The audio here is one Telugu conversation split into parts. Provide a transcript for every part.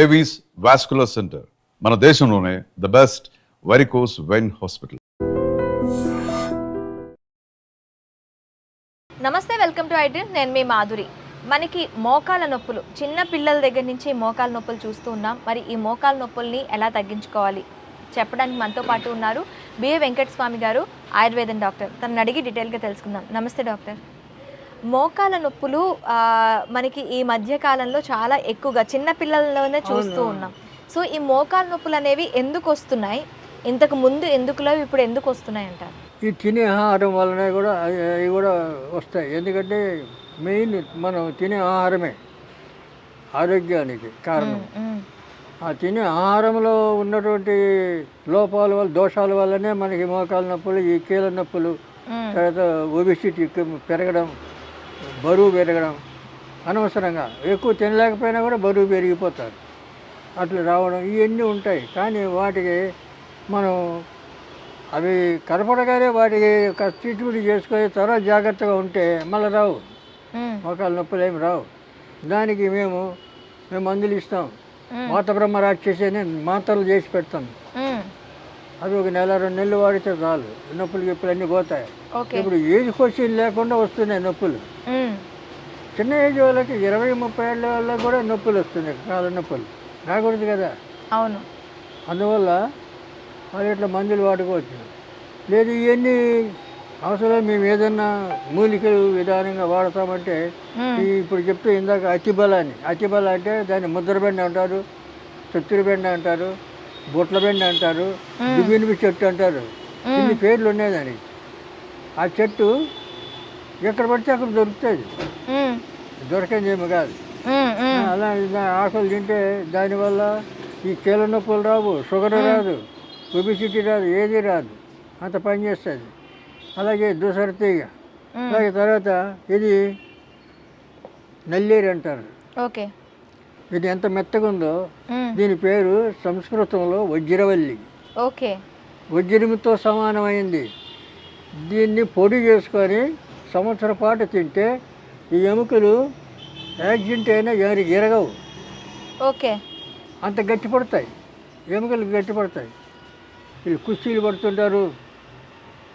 ఏవీస్ వాస్కులర్ సెంటర్ మన దేశంలోనే the best varicose vein hospital నమస్తే వెల్కమ్ టు ఐడ్రీమ్ నేను మీ మాధురి. మనకి మోకాల నొప్పులు చిన్న పిల్లల దగ్గర నుంచి మోకాల నొప్పులు చూస్తూ ఉన్నాం. మరి ఈ మోకాల నొప్పుల్ని ఎలా తగ్గించుకోవాలి? చెప్పడానికి మనతో పాటు ఉన్నారు బిఏ వెంకట స్వామి గారు ఆయుర్వేదం డాక్టర్. తనని అడిగి డీటెయిల్గా తెలుసుకుందాం. నమస్తే డాక్టర్. మోకాల నొప్పులు మనకి ఈ మధ్య కాలంలో చాలా ఎక్కువగా చిన్న పిల్లల్లోనే చూస్తూ. ఉన్నాం. సో ఈ మోకాల నొప్పులు అనేవి ఎందుకు వస్తున్నాయి? ఇంతకు ముందు ఎందుకు లేవు ఇప్పుడు ఎందుకు వస్తున్నాయి అంటారు? ఈ తినే ఆహారం వలన కూడా అవి కూడా వస్తాయి. ఎందుకంటే మెయిన్ మనం తినే ఆహారమే ఆరోగ్యానికి కారణం. ఆ తినే ఆహారంలో ఉన్నటువంటి లోపాల వల్ల దోషాల వల్లనే మనకి మోకాల నొప్పులు ఈ కీళ్ళ నొప్పులు తర్వాత ఒబిసిటీ పెరగడం బరువు పెరగడం అనవసరంగా. ఎక్కువ తినలేకపోయినా కూడా బరువు పెరిగిపోతారు. అట్లా రావడం ఇవన్నీ ఉంటాయి. కానీ వాటికి మనం అవి కనపడగానే వాటికి ట్రీట్మెంట్ చేసుకొని తర్వాత జాగ్రత్తగా ఉంటే మళ్ళీ రావు. ఉమ్, మోకాల నొప్పులు ఏమి రావు. దానికి మేము మేము మందులు ఇస్తాం. ఉమ్, వాత బ్రహ్మ రాక్షసి అని మాత్రలు చేసి పెడతాం. అవి ఒక నెల రెండు నెలలు వాడితే చాలు. నొప్పులు గిప్పులు అన్నీ పోతాయి. ఇప్పుడు ఏజ్ క్వశ్చన్ లేకుండా వస్తున్నాయి నొప్పులు. చిన్న ఏజ్ వాళ్ళకి ఇరవై ముప్పై ఏళ్ళ వాళ్ళకి కూడా నొప్పులు వస్తున్నాయి కాళ్ళ నొప్పులు. రాకూడదు కదా. అవును. అందువల్ల వాళ్ళు ఇట్లా మందులు వాడుకోవచ్చు. లేదు ఇవన్నీ అవసరం మేము ఏదన్నా మూలికలు విధానంగా వాడతామంటే ఇప్పుడు చెప్తే ఇందాక అతిబలాన్ని. అతిబల అంటే దాన్ని ముద్రబెండ అంటారు చత్తురు బెండ అంటారు. బుట్ల బెండ అంటారు దువ్వినిపి చెట్టు అంటారు ఇన్ని పేర్లు ఉన్నాయి దానికి ఆ చెట్టు ఎక్కడ పడితే అక్కడ దొరుకుతుంది ఏమి కాదు. అలా ఆకులు తింటే దానివల్ల ఈ కీళ్ళ నొప్పులు రావు షుగర్ రాదు ఒబిసిటీ రాదు ఏది రాదు. అంత పని చేస్తుంది. అలాగే దూసర తీగ. అలాగే తర్వాత ఇది నల్లేరు అంటారు. ఓకే. ఇది ఎంత మెత్తగా ఉందో దీని పేరు సంస్కృతంలో వజ్రవల్లి. ఓకే. వజ్రముతో సమానమైంది. దీన్ని పొడి చేసుకొని సంవత్సరం పాటు తింటే ఈ ఎముకలు యాక్సిడెంట్ అయినా ఎవరికి ఎరగవు. ఓకే. అంత గట్టి పడతాయి. ఎముకలు గట్టి పడతాయి. వీళ్ళు కుస్తీలు పడుతుంటారు.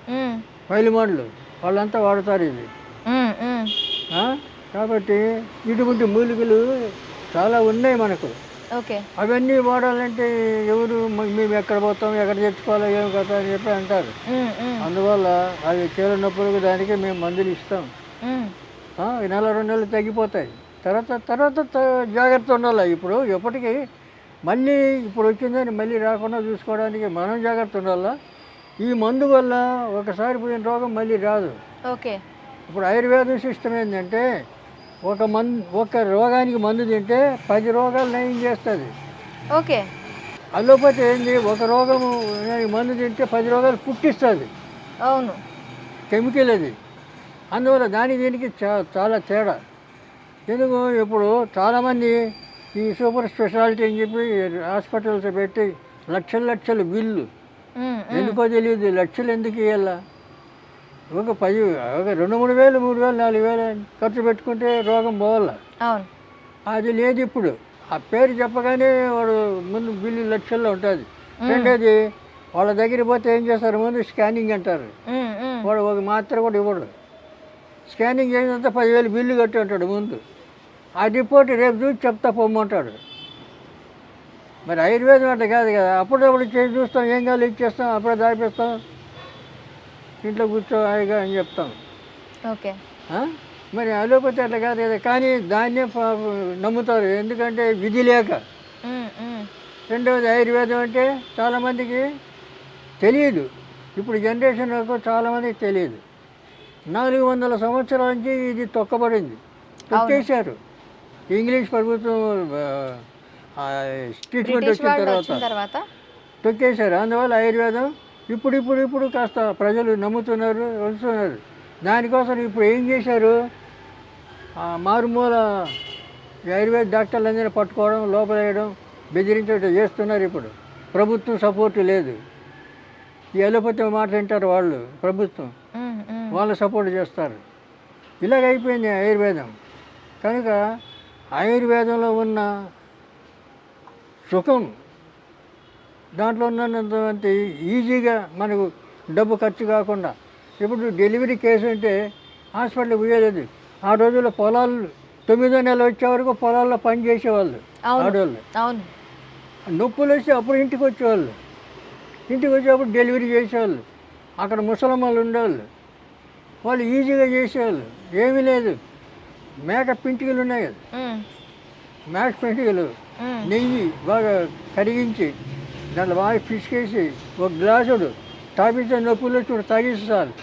ఉమ్, పైలిమాన్లు వాళ్ళంతా వాడతారు ఇది? కాబట్టి ఇటువంటి మూలికలు చాలా ఉన్నాయి మనకు. ఓకే. అవన్నీ వాడాలంటే ఎవరు మేము ఎక్కడ పోతాం ఎక్కడ తెచ్చుకోవాలో ఏం కదా అని చెప్పి అంటారు. అందువల్ల అవి నొప్పులకు దానికి మేము మందులు ఇస్తాం. నెల రెండు నెలలు తగ్గిపోతాయి. తర్వాత తర్వాత జాగ్రత్త ఉండాలి. ఇప్పుడు ఎప్పటికీ మళ్ళీ ఇప్పుడు వచ్చిందని మళ్ళీ రాకుండా చూసుకోవడానికి మనం జాగ్రత్త ఉండాలా? ఈ మందు వల్ల ఒకసారి పోయిన రోగం మళ్ళీ రాదు. ఓకే. ఇప్పుడు ఆయుర్వేదం సిస్టమ్ ఏంటంటే ఒక మందు ఒక రోగానికి మందు తింటే పది రోగాలు నయం చేస్తుంది. ఓకే. అలోపతి ఏంది? ఒక రోగము ఈ మందు తింటే పది రోగాలు పుట్టిస్తుంది. అవును. కెమికల్ అది. అందువల్ల దాని దీనికి చాలా తేడా. ఎందుకు? ఇప్పుడు చాలామంది ఈ సూపర్ స్పెషాలిటీ అని చెప్పి హాస్పిటల్స్ పెట్టి లక్షల లక్షల బిల్లు. ఎందుకో తెలియదు. లక్షలు ఎందుకు ఇవ్వాల ఒక పది ఒక రెండు మూడు వేలు మూడు వేలు నాలుగు వేలు ఖర్చు పెట్టుకుంటే రోగం పోవాల? అవును. అది లేదు ఇప్పుడు. ఆ పేరు చెప్పగానే వాడు ముందు బిల్లు లక్షల్లో ఉంటుంది. రెండోది వాళ్ళ దగ్గర పోతే ఏం చేస్తారు? ముందు స్కానింగ్ అంటారు. వాడు ఒక మాత్ర కూడా ఇవ్వడు. స్కానింగ్ చేసినంత పదివేలు బిల్లు కట్టి ఉంటాడు ముందు. ఆ రిపోర్ట్ రేపు చూసి చెప్తా పొమ్మంటాడు. మరి ఆయుర్వేదం అంటే కాదు కదా. అప్పుడప్పుడు చేసి చూస్తాం. ఏం కావాలి? ఇచ్చేస్తాం. అప్పుడే దాపిస్తాం ఇంట్లో కూర్చో హాయిగా అని చెప్తాం. ఓకే? మరి అలోపతి అట్లా కాదు కదా కానీ దాన్నే నమ్ముతారు. ఎందుకంటే విధి లేక. రెండవది ఆయుర్వేదం అంటే చాలామందికి తెలియదు. ఇప్పుడు జనరేషన్లకు చాలామందికి తెలియదు. నాలుగు వందల సంవత్సరాల నుంచి ఇది తొక్కబడింది. తొక్కేశారు. ఇంగ్లీష్ ప్రభుత్వం ట్రీట్మెంట్ వచ్చిన తర్వాత? తొక్కేశారు. అందువల్ల ఆయుర్వేదం ఇప్పుడు ఇప్పుడు ఇప్పుడు కాస్త ప్రజలు నమ్ముతున్నారు వస్తున్నారు. దానికోసం ఇప్పుడు ఏం చేశారు? మారుమూల ఆయుర్వేద డాక్టర్లందరినీ పట్టుకోవడం లోపలేయడం బెదిరించడం చేస్తున్నారు ఇప్పుడు. ప్రభుత్వం సపోర్ట్ లేదు. ఈ అలోపతి మాట వింటారు వాళ్ళు ప్రభుత్వం. వాళ్ళు సపోర్ట్ చేస్తారు. ఇలాగ అయిపోయింది ఆయుర్వేదం. కనుక ఆయుర్వేదంలో ఉన్న సుఖం దాంట్లో ఉన్నంత ఈజీగా మనకు డబ్బు ఖర్చు కాకుండా ఇప్పుడు డెలివరీ కేసు అంటే హాస్పిటల్కి పోయేది. ఆ రోజుల్లో పొలాలు తొమ్మిదో నెల వచ్చే వరకు పొలాల్లో పని చేసేవాళ్ళు ఆడవాళ్ళు నొప్పులు వస్తే అప్పుడు ఇంటికి వచ్చేవాళ్ళు. ఇంటికి వచ్చేటప్పుడు డెలివరీ చేసేవాళ్ళు. అక్కడ ముసలమ్మలు ఉండేవాళ్ళు. వాళ్ళు ఈజీగా చేసేవాళ్ళు. ఏమీ లేదు. మేక పింటికలు ఉన్నాయి. కదా మేక పింటికలు నెయ్యి బాగా కరిగించి దాంట్లో బాగా పిసికేసి ఒక గ్లాసుడు తాపిస్తే నొప్పులు చూడు తాగిస్తారు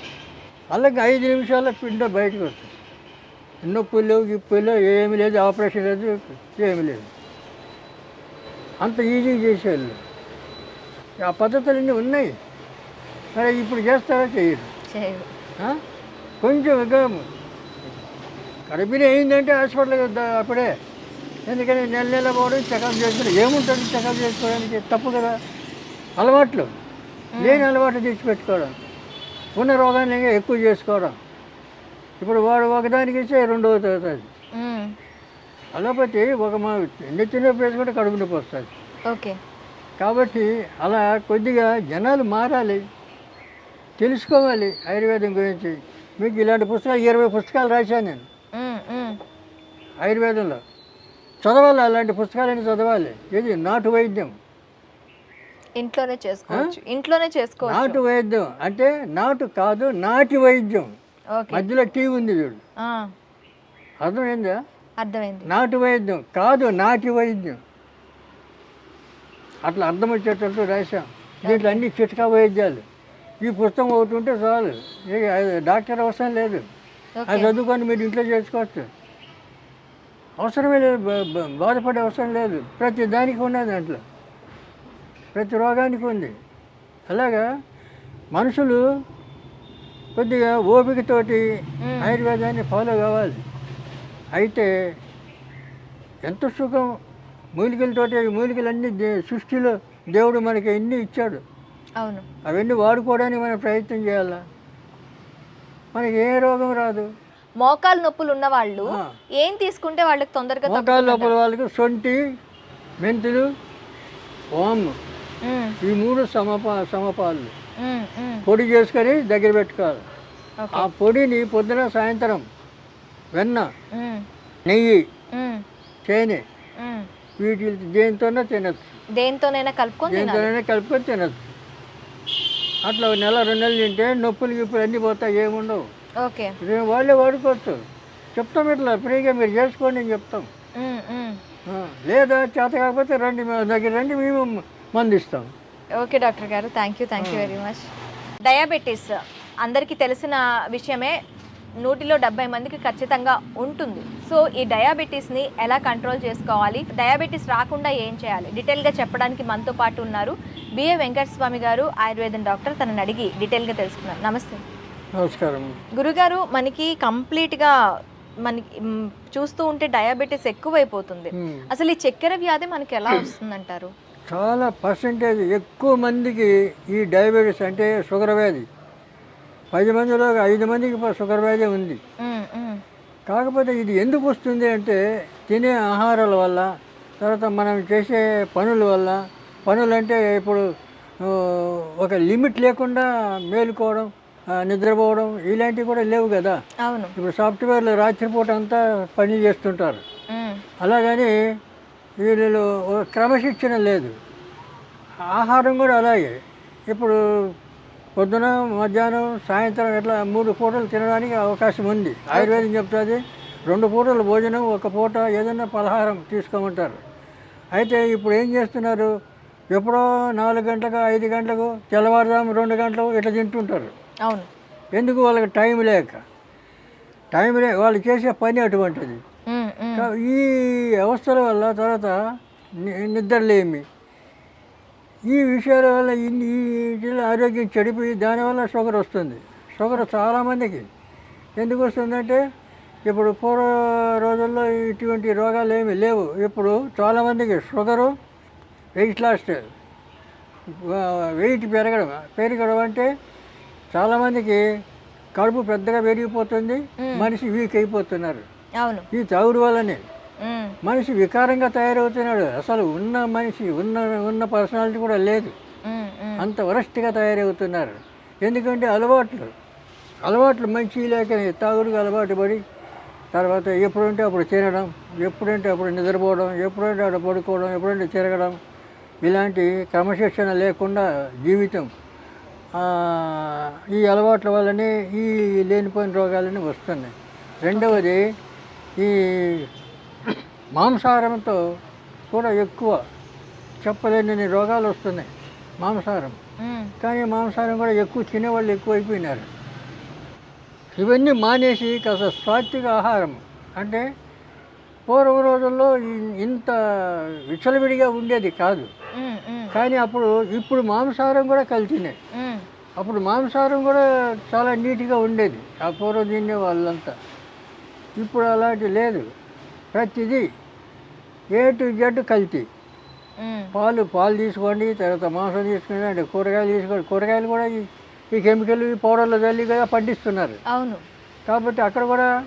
అలాగే ఐదు నిమిషాల పిండ బయటకు వస్తుంది. నొప్పులు లేవు గిప్పులు లేవు ఏమీ లేదు ఆపరేషన్ లేదు ఏమీ లేదు. అంత ఈజీగా చేసేవాళ్ళు. ఆ పద్ధతులన్నీ ఉన్నాయి. మరి ఇప్పుడు చేస్తారా చేయరు? కొంచెం ఇంకా గర్భిణీ అయిందంటే హాస్పిటల్కి అప్పుడే? ఎందుకని నెల నెల పోవడం చెకప్ చేసుకుని ఏముంటుంది చెకప్ చేసుకోవడానికి? తప్పు కదా. అలవాట్లు. లేని అలవాట్లు తెచ్చిపెట్టుకోవడం. ఉన్న రోగాన్ని ఎక్కువ చేసుకోవడం. ఇప్పుడు వాడు ఒకదానికి ఇస్తే రెండవది అవుతుంది ఉమ్, అలోపతి ఒక మా నొప్పి వేసుకుంటే కడుపు నొప్పి వస్తుంది. ఓకే. కాబట్టి అలా కొద్దిగా జనాలు మారాలి. తెలుసుకోవాలి ఆయుర్వేదం గురించి. మీకు ఇలాంటి పుస్తకాలు ఇరవై పుస్తకాలు రాశాను నేను. ఆయుర్వేదంలో. చదవాలి అలాంటి పుస్తకాలని చదవాలి. ఇది నాటు వైద్యం. ఇంట్లోనే చేసుకోవచ్చు. ఇంట్లోనే చేసుకోవచ్చు. నాటు వైద్యం. అంటే నాటు కాదు నాటి వైద్యం. మధ్యలో టీ ఉంది చూడు. అర్థమైందా? అర్థమైంది. నాటు వైద్యం. కాదు నాటి వైద్యం. అట్లా అర్థం వచ్చేటట్టు రాశాం. దీంట్లో అన్ని చిట్కా వైద్యాలు. ఈ పుస్తకం ఒకటి ఉంటే చాలు. డాక్టర్ అవసరం లేదు. అది చదువుకొని మీరు ఇంట్లో చేసుకోవచ్చు. అవసరమే లేదు బాధపడే అవసరం లేదు. ప్రతి దానికి ఉన్నది దాంట్లో. ప్రతి రోగానికి ఉంది. అలాగా మనుషులు కొద్దిగా ఓపికతోటి. ఆయుర్వేదాన్ని ఫాలో కావాలి. అయితే ఎంత సుఖం మూలికలతోటి మూలికలన్నీ దే- సృష్టిలో దేవుడు మనకి ఎన్ని ఇచ్చాడు? అవును. అవన్నీ వాడుకోవడానికి మనం ప్రయత్నం చేయాలా? మనకి ఏ రోగం రాదు. మోకాలు నొప్పులు ఉన్న వాళ్ళు. ఏం తీసుకుంటే వాళ్ళకి తొందరగా తగ్గుతుందంట? లోపల వాళ్ళకి సొంటి మెంతులు వాము. ఉమ్, ఈ మూడు సమపా సమపాలు. పొడి చేసుకొని దగ్గర పెట్టుకోవాలి. ఆ పొడిని పొద్దున సాయంత్రం వెన్న నెయ్యి తేనె ఉమ్. వీటి దేనితోనే తినచ్చు. దేంతోనైనా కలుపుకొని దేనితోనైనా కలుపుకొని తినచ్చు. అట్లా నెల రెండు నెలలు తింటే నొప్పులు గిప్పులు అన్నీ పోతాయి ఏముండవు. ఓకే. వాళ్ళే వాడుకోవచ్చు. చెప్తాం ఇట్లా ఫ్రీగా మీరు చేసుకోండి అని చెప్తాం. లేదా చేత కాకపోతే రండి మా దగ్గర రండి మేము మందు ఇస్తాం ఓకే డాక్టర్ గారు. Thank you thank you very much diabetes అందరికీ తెలిసిన విషయమే నూటిలో డెబ్బై మందికి ఖచ్చితంగా ఉంటుంది. సో ఈ డయాబెటీస్ని ఎలా కంట్రోల్ చేసుకోవాలి? డయాబెటీస్ రాకుండా ఏం చేయాలి? డీటెయిల్గా చెప్పడానికి మనతో పాటు ఉన్నారు. బిఏ వెంకట స్వామి గారు ఆయుర్వేదం డాక్టర్. తనని అడిగి డీటెయిల్గా తెలుసుకున్నారు నమస్తే. నమస్కారం. గురుగారు మనకి కంప్లీట్గా మనకి చూస్తూ ఉంటే డయాబెటీస్ ఎక్కువైపోతుంది. అసలు ఈ చక్కెర వ్యాధి మనకి ఎలా వస్తుందంటారు? చాలా పర్సంటేజ్ ఎక్కువ మందికి ఈ డయాబెటీస్ అంటే షుగర్ వ్యాధి. పది మందిలో ఐదు మందికి షుగర్ వ్యాధి ఉంది. కాకపోతే ఇది ఎందుకు వస్తుంది అంటే తినే ఆహారాల వల్ల తర్వాత మనం చేసే పనుల వల్ల పనులు అంటే ఇప్పుడు ఒక లిమిట్ లేకుండా మేలుకోవడం నిద్రపోవడం ఇలాంటివి కూడా లేవు కదా. అవును. ఇప్పుడు సాఫ్ట్వేర్లు రాత్రిపూట అంతా పని చేస్తుంటారు. అలాగని వీళ్ళు క్రమశిక్షణ లేదు. ఆహారం కూడా అలాగే. ఇప్పుడు పొద్దున మధ్యాహ్నం సాయంత్రం ఇట్లా మూడు పూటలు తినడానికి అవకాశం ఉంది. ఆయుర్వేదం చెప్తుంది రెండు పూటలు భోజనం ఒక పూట ఏదైనా పలహారం తీసుకోమంటారు. అయితే ఇప్పుడు ఏం చేస్తున్నారు? ఎప్పుడో నాలుగు గంటలకు ఐదు గంటలకు తెల్లవారుజాము రెండు గంటలకు ఇట్లా తింటుంటారు. అవును. ఎందుకు వాళ్ళకి టైం లేక? టైం లే వాళ్ళు చేసే పని అటువంటిది. ఈ అవస్థల వల్ల తర్వాత నిద్రలేమి ఈ విషయాల వల్ల ఇన్ని ఆరోగ్యం చెడిపోయి దానివల్ల షుగర్ వస్తుంది. షుగర్ చాలామందికి ఎందుకు వస్తుందంటే ఇప్పుడు పూర్వ రోజుల్లో ఇటువంటి రోగాలు ఏమీ లేవు. ఇప్పుడు చాలామందికి షుగరు వెయిట్ లాస్ట్ వెయిట్ పెరగడం పెరగడం అంటే చాలామందికి కడుపు పెద్దగా పెరిగిపోతుంది మనిషి వీక్ అయిపోతున్నారు. ఈ తాగుడు వల్లనే మనిషి వికారంగా తయారవుతున్నాడు. అసలు ఉన్న మనిషి ఉన్న ఉన్న పర్సనాలిటీ కూడా లేదు. అంత వరస్ట్గా తయారవుతున్నారు. ఎందుకంటే అలవాట్లు అలవాట్లు మంచి లేక తాగుడుకు అలవాటు పడి తర్వాత ఎప్పుడంటే అప్పుడు తినడం ఎప్పుడంటే అప్పుడు నిద్రపోవడం ఎప్పుడంటే అప్పుడు పడుకోవడం ఎప్పుడంటే తిరగడం ఇలాంటి క్రమశిక్షణ లేకుండా జీవితం ఈ అలవాట్ల వల్లనే ఈ లేనిపోయిన రోగాలన్నీ వస్తున్నాయి. రెండవది ఈ మాంసాహారంతో కూడా ఎక్కువ చెప్పలేని రోగాలు వస్తున్నాయి మాంసాహారం. కానీ మాంసాహారం కూడా ఎక్కువ తినేవాళ్ళు ఎక్కువ అయిపోయినారు ఇవన్నీ మానేసి కాస్త సాత్విక ఆహారం. అంటే పూర్వ రోజుల్లో ఇంత విచ్చలవిడిగా ఉండేది కాదు. కానీ అప్పుడు ఇప్పుడు మాంసాహారం కూడా కలిసినే ఉమ్. అప్పుడు మాంసాహారం కూడా చాలా నీట్గా ఉండేది. ఆ పూర్వం తినే వాళ్ళంతా. ఇప్పుడు అలాంటి లేదు. ప్రతిదీ ఏ టు జెడ్ కల్తీ. పాలు పాలు తీసుకోండి తర్వాత మాంసం తీసుకోండి అంటే కూరగాయలు తీసుకోండి. కూరగాయలు కూడా ఈ- కెమికల్ ఈ పౌడర్లు చల్లి కదా పండిస్తున్నారు. అవును. కాబట్టి అక్కడ కూడా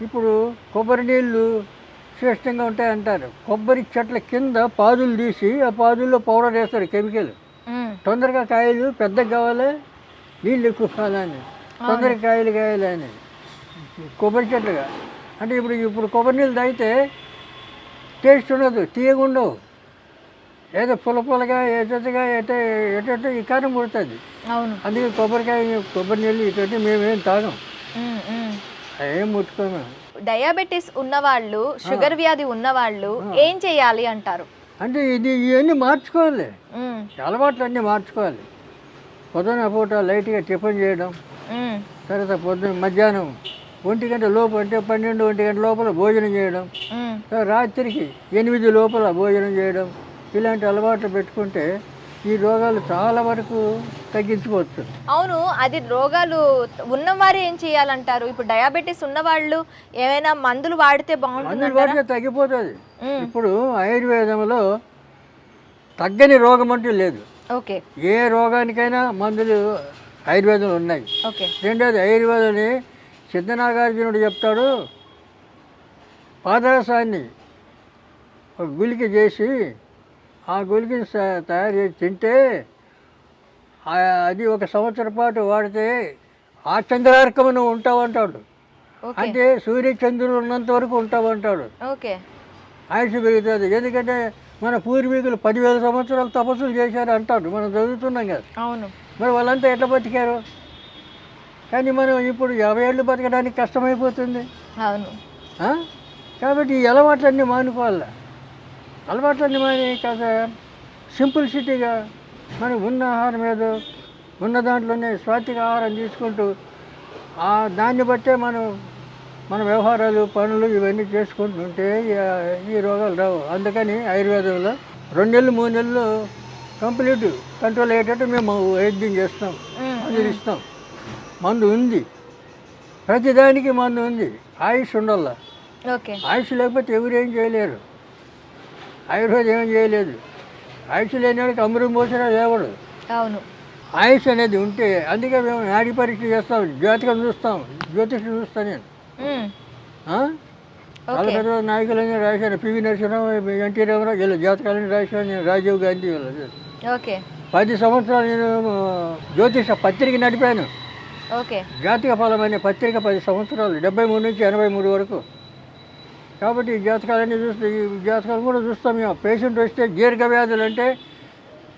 ఇప్పుడు కొబ్బరి నీళ్ళు శ్రేష్టంగా ఉంటాయి అంటారు కొబ్బరి చెట్ల కింద పాదులు తీసి ఆ పాదుల్లో పౌడర్ వేస్తారు కెమికల్. తొందరగా కాయలు పెద్దగా కావాలి నీళ్ళు ఎక్కువ కావాలని. తొందరగా కాయలు కాయాలని కొబ్బరి చెట్లుగా. అంటే ఇప్పుడు ఇప్పుడు కొబ్బరి నీళ్ళు తాగితే టేస్ట్ ఉండదు తీయగా ఉండవు. ఏదో పుల్ల పుల్లగా ఎటగా ఎట ఎటో ఈ కారం పుడుతుంది అవును. అందుకే కొబ్బరికాయ కొబ్బరి నీళ్ళు ఇటువంటి మేమేం తాగం. ఏం ముట్టుకోము. డయాబెటిస్ ఉన్నవాళ్ళు షుగర్ వ్యాధి ఉన్నవాళ్ళు ఏం చేయాలి అంటారు? అంటే ఇది ఇవన్నీ మార్చుకోవాలి. అలవాట్లు అన్నీ మార్చుకోవాలి. పొద్దున పూట లైట్గా టిఫిన్ చేయడం. తర్వాత పొద్దున మధ్యాహ్నం ఒంటి గంట లోపు అంటే పన్నెండు ఒంటి గంట లోపల భోజనం చేయడం. రాత్రికి ఎనిమిది లోపల భోజనం చేయడం. ఇలాంటి అలవాట్లు పెట్టుకుంటే ఈ రోగాలు చాలా వరకు తగ్గించుకోవచ్చు. అవును అది రోగాలు ఉన్నవారు ఏం చేయాలంటారు? ఇప్పుడు డయాబెటిస్ ఉన్నవాళ్ళు ఏమైనా మందులు వాడితే మందులు బాగుంటుంది వాడితే తగ్గిపోతుంది. ఇప్పుడు ఆయుర్వేదంలో తగ్గని రోగం అంటూ లేదు. ఓకే. ఏ రోగానికైనా మందులు ఆయుర్వేదంలో ఉన్నాయి. ఓకే. రెండోది ఆయుర్వేదని సిద్ధనాగార్జునుడు చెప్తాడు. పాదరసాన్ని గుళిక చేసి ఆ గుళికని తయారు చేసి తింటే అది ఒక సంవత్సరం పాటు వాడితే ఆ చంద్రార్కము నువ్వు ఉంటావంటాడు అంటే సూర్యచంద్రుడు ఉన్నంత వరకు ఉంటావంటాడు. ఓకే. ఆయుష్ పెరుగుతుంది. ఎందుకంటే మన పూర్వీకులు పదివేల సంవత్సరాలు తపస్సులు చేశారు అంటాడు మనం చదువుతున్నాం కదా. అవును. మరి వాళ్ళంతా ఎట్లా బతికారు? కానీ మనం ఇప్పుడు యాభై ఏళ్ళు బతకడానికి కష్టమైపోతుంది. అవును? కాబట్టి ఈ అలవాట్లన్నీ మానుకోవాలి? అలవాట్లన్నీ మాని కాస్త సింపుల్సిటీగా మనం ఉన్న ఆహారం ఏదో ఉన్న దాంట్లోనే స్వాతిక ఆహారం తీసుకుంటూ ఆ దాన్ని బట్టే మనం మన వ్యవహారాలు పనులు ఇవన్నీ చేసుకుంటుంటే ఈ- రోగాలు రావు. అందుకని ఆయుర్వేదంలో రెండు నెలలు మూడు నెలలు కంప్లీట్ కంట్రోల్ అయ్యేటట్టు మేము వైద్యం చేస్తాం. ఇస్తాం. మందు ఉంది. ప్రతిదానికి మందు ఉంది. ఆయుష్ ఉండాల. ఆయుష్ లేకపోతే ఎవరు ఏం చేయలేరు. ఆయుర్వేదం ఏం చేయలేదు. ఆయుష్ లేనివాడికి అమృతం పోసినా లేవడు. అవును. ఆయుష్ అనేది ఉంటే అందుకే మేము నాడి పరీక్ష చేస్తాం జ్యోతికం చూస్తాం జ్యోతిషం చూస్తాను నేను. ఓకే. పెద్ద నాయకులన్నీ రాశాను పివి నరసింహరావు ఎన్టీ రామారావు వీళ్ళ జాతకాలని రాశాను నేను రాజీవ్ గాంధీ వీళ్ళ ఓకే. పది సంవత్సరాలు నేను జ్యోతిష పత్రిక నడిపాను. ఓకే. జాతక ఫలం అనే పత్రిక పది సంవత్సరాలు డెబ్బై మూడు నుంచి ఎనభై మూడు వరకు. కాబట్టి ఈ జాతకాలన్నీ చూస్తే ఈ జాతకాలు కూడా చూస్తాం మేము పేషెంట్ వస్తే దీర్ఘ వ్యాధులు అంటే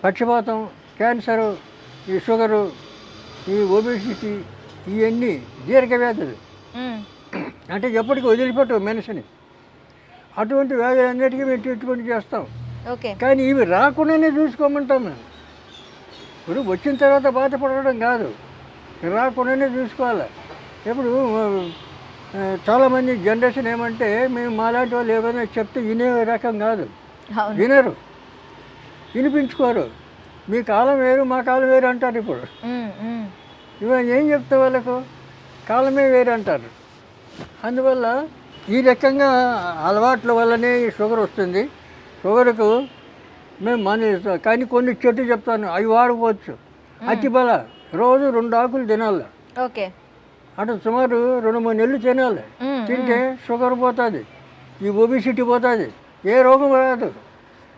పక్షపాతం క్యాన్సరు ఈ షుగరు ఈ ఒబిసిటీ ఇవన్నీ దీర్ఘ వ్యాధులు అంటే ఎప్పటికీ వదిలిపెట్టవు మనిషిని. అటువంటి వ్యాధులన్నిటికీ మేము ట్రీట్మెంట్ చేస్తాం. కానీ ఇవి రాకుండానే చూసుకోమంటాం మేము. ఇప్పుడు వచ్చిన తర్వాత బాధపడడం కాదు. రాకుండానే చూసుకోవాలి. ఇప్పుడు చాలామంది జనరేషన్ ఏమంటే మేము మాలాంటి వాళ్ళు ఏమైనా చెప్తే వినే రకం కాదు. వినరు. వినిపించుకోరు. మీ కాలం వేరు మా కాలం వేరు అంటారు ఇప్పుడు. ఇవాళ ఏం చెప్తే వాళ్ళకు? కాలమే వేరు అంటారు. అందువల్ల ఈ రకంగా అలవాట్ల వల్లనే ఈ షుగర్ వస్తుంది. షుగర్కు మేము మానేస్తాం కానీ కొన్ని చెట్టు చెప్తాను అవి వాడుకోవచ్చు అతి బల రోజు రెండు ఆకులు తినాలి. ఓకే. అటు సుమారు రెండు మూడు నెలలు తినాలి. తింటే షుగర్ పోతుంది ఈ ఒబిసిటీ పోతుంది ఏ రోగం రాదు.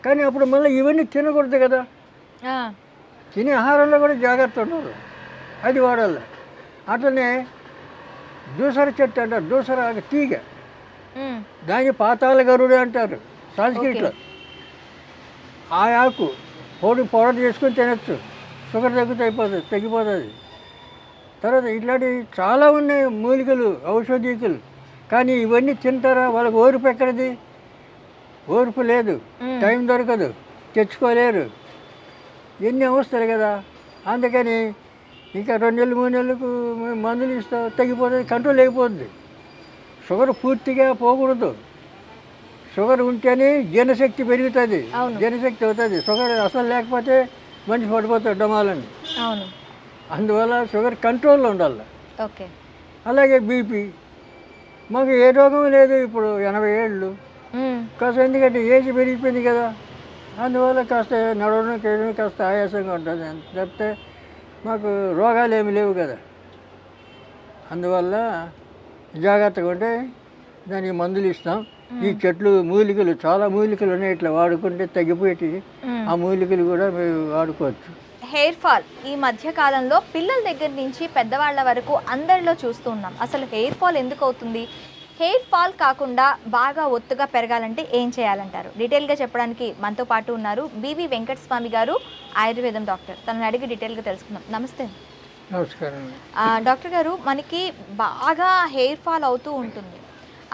కానీ అప్పుడు మళ్ళీ ఇవన్నీ తినకూడదు కదా. తినే ఆహారంలో కూడా జాగ్రత్త ఉండాలి. అది వాడాలి. అట్లనే దూసర చెట్టు అంటారు దూసర తీగ. దాన్ని పాతాల గరుడు అంటారు సంస్కృతిలో. ఆ ఆకు పొడి పౌడర్ చేసుకొని తినచ్చు. షుగర్ తగ్గుతూ అయిపోతుంది తగ్గిపోతుంది. తర్వాత ఇట్లాంటివి చాలా ఉన్నాయి మూలికలు ఔషధీకులు. కానీ ఇవన్నీ తింటారా? వాళ్ళకి ఓర్పు ఎక్కడిది? ఓర్పు లేదు. టైం దొరకదు. తెచ్చుకోలేరు. ఎన్ని అవస్థలు కదా? అందుకని ఇంకా రెండు నెలలు మూడు నెలలకు మందులు ఇస్తా తగ్గిపోతుంది కంట్రోల్ అయిపోతుంది షుగర్ పూర్తిగా పోకూడదు. షుగర్ ఉంటేనే జీర్ణశక్తి పెరుగుతుంది. జీర్ణశక్తి అవుతుంది. షుగర్ అసలు లేకపోతే మనిషి పడిపోతాడు డమాలని. అవును. అందువల్ల షుగర్ కంట్రోల్లో ఉండాలి. ఓకే. అలాగే బీపీ. మాకు ఏ రోగం లేదు ఇప్పుడు ఎనభై ఏళ్ళు. కాస్త ఎందుకంటే ఏజ్ పెరిగిపోయింది కదా. అందువల్ల కాస్త నడవడం చేయడం కాస్త ఆయాసంగా ఉంటుంది. తప్పితే మాకు రోగాలు ఏమి లేవు కదా. అందువల్ల జాగ్రత్తగా ఉంటే దానికి మందులు ఇస్తాం. ఈ చెట్లు మూలికలు చాలా మూలికలు ఉన్నాయి. ఇట్లా వాడుకుంటే తగ్గిపోయేటి ఉమ్. ఆ మూలికలు కూడా మేము వాడుకోవచ్చు. Hair fall. ఈ మధ్య కాలంలో పిల్లల దగ్గర నుంచి పెద్దవాళ్ళ వరకు అందరిలో చూస్తూ ఉన్నాం. అసలు హెయిర్ ఫాల్ ఎందుకు అవుతుంది? హెయిర్ ఫాల్ కాకుండా బాగా ఒత్తుగా పెరగాలంటే ఏం చేయాలంటారు? డీటెయిల్గా చెప్పడానికి మనతో పాటు ఉన్నారు బివి వెంకట స్వామి గారు ఆయుర్వేదం డాక్టర్. తనని అడిగి డీటెయిల్గా తెలుసుకుందాం. నమస్తే. నమస్కారం డాక్టర్ గారు మనకి బాగా హెయిర్ ఫాల్ అవుతూ ఉంటుంది.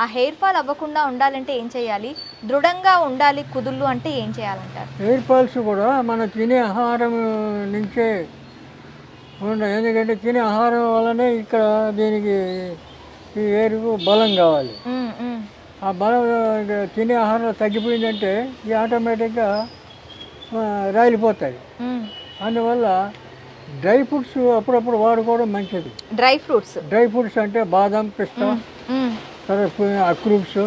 ఆ హెయిర్ ఫాల్ అవ్వకుండా ఉండాలంటే ఏం చేయాలి? దృఢంగా ఉండాలి కుదుళ్ళు అంటే ఏం చేయాలంటారు? హెయిర్ ఫాల్స్ కూడా మనం తినే ఆహారం నుంచే ఉండవు ఎందుకంటే తినే ఆహారం వల్లనే ఇక్కడ దీనికి ఈ హెయిర్కు బలం కావాలి. ఆ బలం తినే ఆహారం తగ్గిపోయిందంటే ఈ ఆటోమేటిక్గా రాలిపోతాయి. అందువల్ల డ్రై ఫ్రూట్స్ అప్పుడప్పుడు వాడుకోవడం మంచిది. Dry fruits. డ్రై ఫ్రూట్స్ అంటే బాదం పిస్తా తర్వాత అక్రూట్స్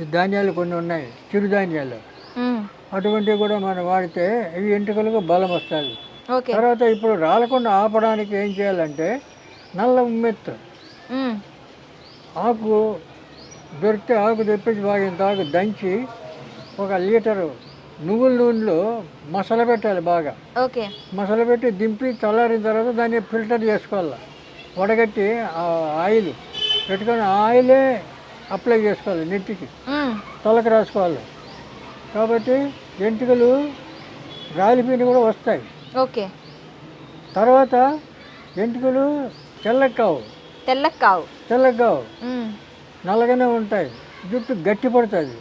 ఈ ధాన్యాలు కొన్ని ఉన్నాయి చిరుధాన్యాలు. అటువంటివి కూడా మనం వాడితే ఇవి ఎంట్రుకలకు బలం వస్తుంది. తర్వాత ఇప్పుడు రాలకుండా ఆపడానికి ఏం చేయాలంటే నల్ల ఉమ్మెత్తు. ఉమ్, ఆకు దొరికితే ఆకు తెప్పించి బాగా ఇంత ఆకు దంచి ఒక లీటరు నువ్వుల నూనెలో మసాలా పెట్టాలి బాగా. ఓకే. మసాలా పెట్టి దింపి చల్లారిన తర్వాత దాన్ని ఫిల్టర్ చేసుకోవాలి. వడగట్టి ఆయిల్. పెట్టుకొని ఆయిలే అప్లై చేసుకోవాలి ఉమ్, తలకు రాసుకోవాలి. కాబట్టి ఎంటుకలు రాలిపోయిన కూడా వస్తాయి. ఓకే. తర్వాత ఎంటుకలు తెల్లకి కావు. తెల్లకి కావు. తెల్లకి కావు. నల్లగానే ఉంటాయి. జుట్టు గట్టి పడుతుంది.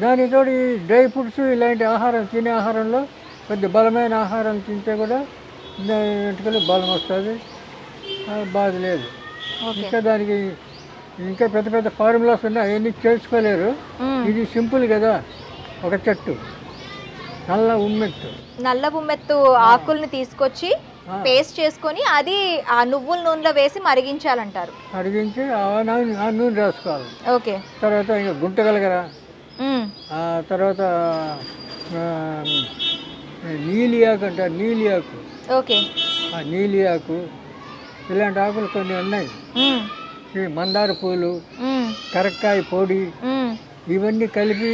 దానితో ఈ డ్రై ఫ్రూట్స్ ఇలాంటి ఆహారం తినే ఆహారంలో కొద్ది బలమైన ఆహారం తింటే కూడా వెంట్రుకలు బలం వస్తుంది. బాధ లేదు. ఇంకా దానికి ఇంకా పెద్ద పెద్ద ఫార్ములాస్ ఉన్నాయి అవన్నీ చేసుకోలేరు ఇది సింపుల్ కదా ఒక చెట్టు. నల్ల ఉమ్మెత్తు. నల్ల బొమ్మెత్తు ఆకుల్ని తీసుకొచ్చి. పేస్ట్ చేసుకొని అది ఆ నువ్వుల నూనెలో వేసి మరిగించాలంటారు. అడిగించి ఆ నూనె రాసుకోవాలి. ఓకే. తర్వాత ఇంకా గుంటగలగరా తర్వాత నీలి ఆకు అంటారు నీలి ఆకు. ఓకే. ఆ నీలి ఆకు. ఇలాంటి ఆకులు కొన్ని ఉన్నాయి. మందార పూలు కరక్కాయ పొడి ఇవన్నీ కలిపి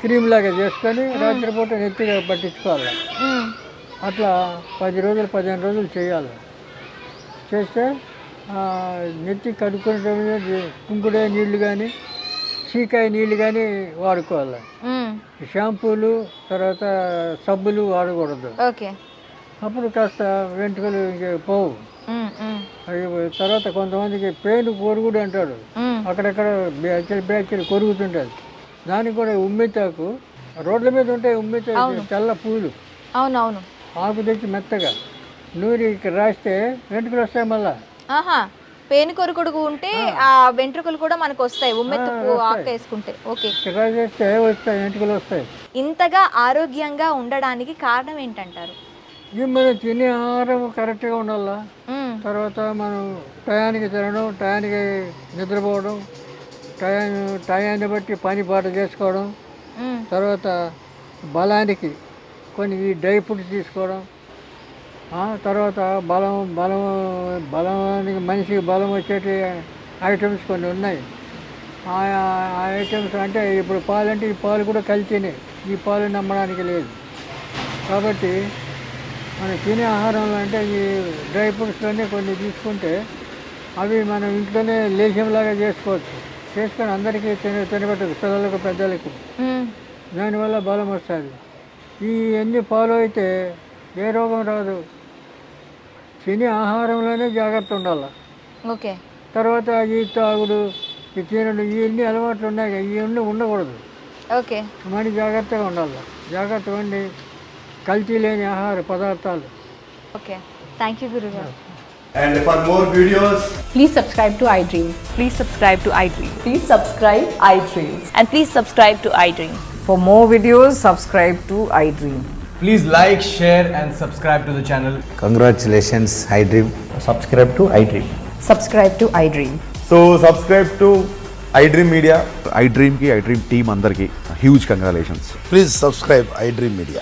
క్రీమ్ లాగా చేసుకొని రాత్రిపూట నెత్తిగా పట్టించుకోవాలి. అట్లా పది రోజులు పదిహేను రోజులు చేయాలి. చేస్తే నెత్తి కడుక్కునే కుంకుడే నీళ్ళు కానీ చీకాయ నీళ్ళు కానీ వాడుకోవాలి. షాంపూలు తర్వాత సబ్బులు వాడకూడదు. ఓకే. అప్పుడు కాస్త వెంట్రుకలు పోవు. అవి తర్వాత కొంతమందికి పేను కొరుగుడు అంటాడు. అక్కడక్కడ బ్యాచలు బ్యాచలు కొరుగుతుంటుంది దానికి కూడా ఉమ్మెత్తాకు రోడ్ల మీద ఉంటాయి ఉమ్మెత్త తెల్ల పూలు. అవునవును. ఆకు తెచ్చి మెత్తగా. నూరి ఇక్కడ రాస్తే వెంట్రుకలు వస్తాయి మళ్ళా. పేను కొరుకుడుగు ఉంటే ఆ. వెంట్రుకలు కూడా మనకు వస్తాయి ఉమ్మెత్తు పువ్వు ఆకు వేసుకుంటే. ఓకే. రాసేస్తే వస్తాయి వెంట్రుకలు వస్తాయి. ఇంతగా ఆరోగ్యంగా ఉండడానికి కారణం ఏంటంటారు? ఇవి మనం తినే ఆహారం కరెక్ట్గా ఉండాలా? తర్వాత మనం టయానికి తినడం టయానికి నిద్రపోవడం టయాన్ టయాన్ని బట్టి పని పాట చేసుకోవడం తర్వాత బలానికి కొన్ని ఈ డ్రై ఫ్రూట్స్ తీసుకోవడం తర్వాత బలం బలం బలానికి మనిషికి బలం వచ్చేటి ఐటమ్స్ కొన్ని ఉన్నాయి. ఆ ఆ ఐటమ్స్ అంటే ఇప్పుడు పాలు అంటే ఈ పాలు కూడా కల్తీనే ఈ పాలు నమ్మడానికి లేదు. కాబట్టి మనం తినే ఆహారంలో అంటే ఈ డ్రై ఫ్రూట్స్లోనే కొన్ని తీసుకుంటే అవి మనం ఇంట్లోనే లేహ్యంలాగా చేసుకోవచ్చు. చేసుకొని అందరికీ తిన తినబెట్టదు పిల్లలకు పెద్దలకు. దానివల్ల బలం వస్తుంది. ఈ ఎన్ని ఫాలో అయితే ఏ రోగం రాదు. తినే ఆహారంలోనే జాగ్రత్త ఉండాలి. ఓకే. తర్వాత ఈ తాగుడు ఈ తినడు ఇవన్నీ అలవాట్లు ఉన్నాయి. ఇవన్నీ ఉండకూడదు. ఓకే. మని జాగ్రత్తగా ఉండాలి. జాగ్రత్తగా ఉండి కల్తీ లేని ఆహార పదార్థాలు ఓకే థ్యాంక్ యూ గురుగారు And for more videos, Please subscribe to iDream. Please subscribe to iDream. Please subscribe iDream. And please subscribe to iDream. For more videos, subscribe to iDream. please like, share, and subscribe to the channel. Congratulations, iDream. Subscribe to iDream. Subscribe to iDream. So, subscribe to iDream Media. I డ్రీమ్కి I dream team అందరికీ huge congratulations Please subscribe iDream Media.